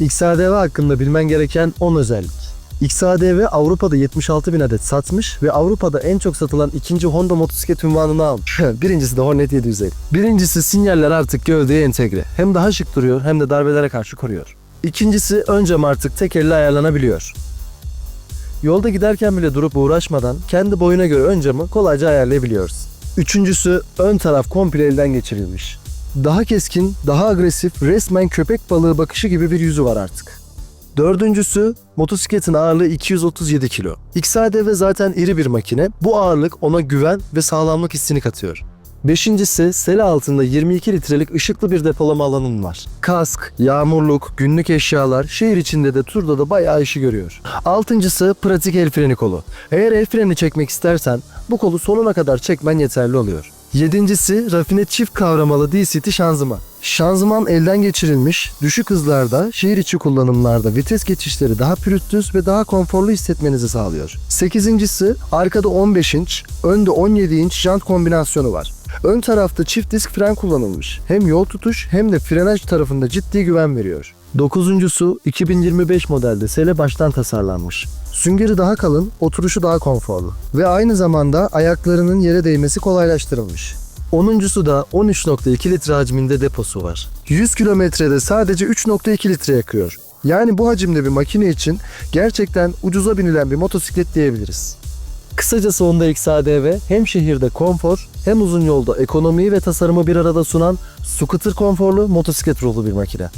XADV hakkında bilmen gereken 10 özellik. XADV Avrupa'da 76 bin adet satmış ve Avrupa'da en çok satılan ikinci Honda motosiklet ünvanını almış. Birincisi de Hornet 750. Birincisi sinyaller artık gövdeye entegre. Hem daha şık duruyor hem de darbelere karşı koruyor. İkincisi ön cam artık tek ayarlanabiliyor. Yolda giderken bile durup uğraşmadan kendi boyuna göre ön camı kolayca ayarlayabiliyoruz. Üçüncüsü ön taraf komple elden geçirilmiş. Daha keskin, daha agresif, resmen köpek balığı bakışı gibi bir yüzü var artık. Dördüncüsü motosikletin ağırlığı 237 kilo. XADV zaten iri bir makine. Bu ağırlık ona güven ve sağlamlık hissini katıyor. Beşincisi sele altında 22 litrelik ışıklı bir depolama alanın var. Kask, yağmurluk, günlük eşyalar şehir içinde de turda da bayağı işi görüyor. Altıncısı pratik el freni kolu. Eğer el freni çekmek istersen bu kolu sonuna kadar çekmen yeterli oluyor. Yedincisi rafine çift kavramalı DCT şanzıman. Şanzıman elden geçirilmiş, düşük hızlarda, şehir içi kullanımlarda vites geçişleri daha pürüzsüz ve daha konforlu hissetmenizi sağlıyor. Sekizincisi arkada 15 inç, önde 17 inç jant kombinasyonu var. Ön tarafta çift disk fren kullanılmış. Hem yol tutuş hem de frenaj tarafında ciddi güven veriyor. Dokuzuncusu 2025 modelde sele baştan tasarlanmış. Süngeri daha kalın, oturuşu daha konforlu. Ve aynı zamanda ayaklarının yere değmesi kolaylaştırılmış. Onuncusu da 13.2 litre hacminde deposu var. 100 kilometrede sadece 3.2 litre yakıyor. Yani bu hacimde bir makine için gerçekten ucuza binilen bir motosiklet diyebiliriz. Kısacası Honda XADV hem şehirde konfor hem uzun yolda ekonomiyi ve tasarımı bir arada sunan scooter konforlu motosiklet ruhlu bir makine.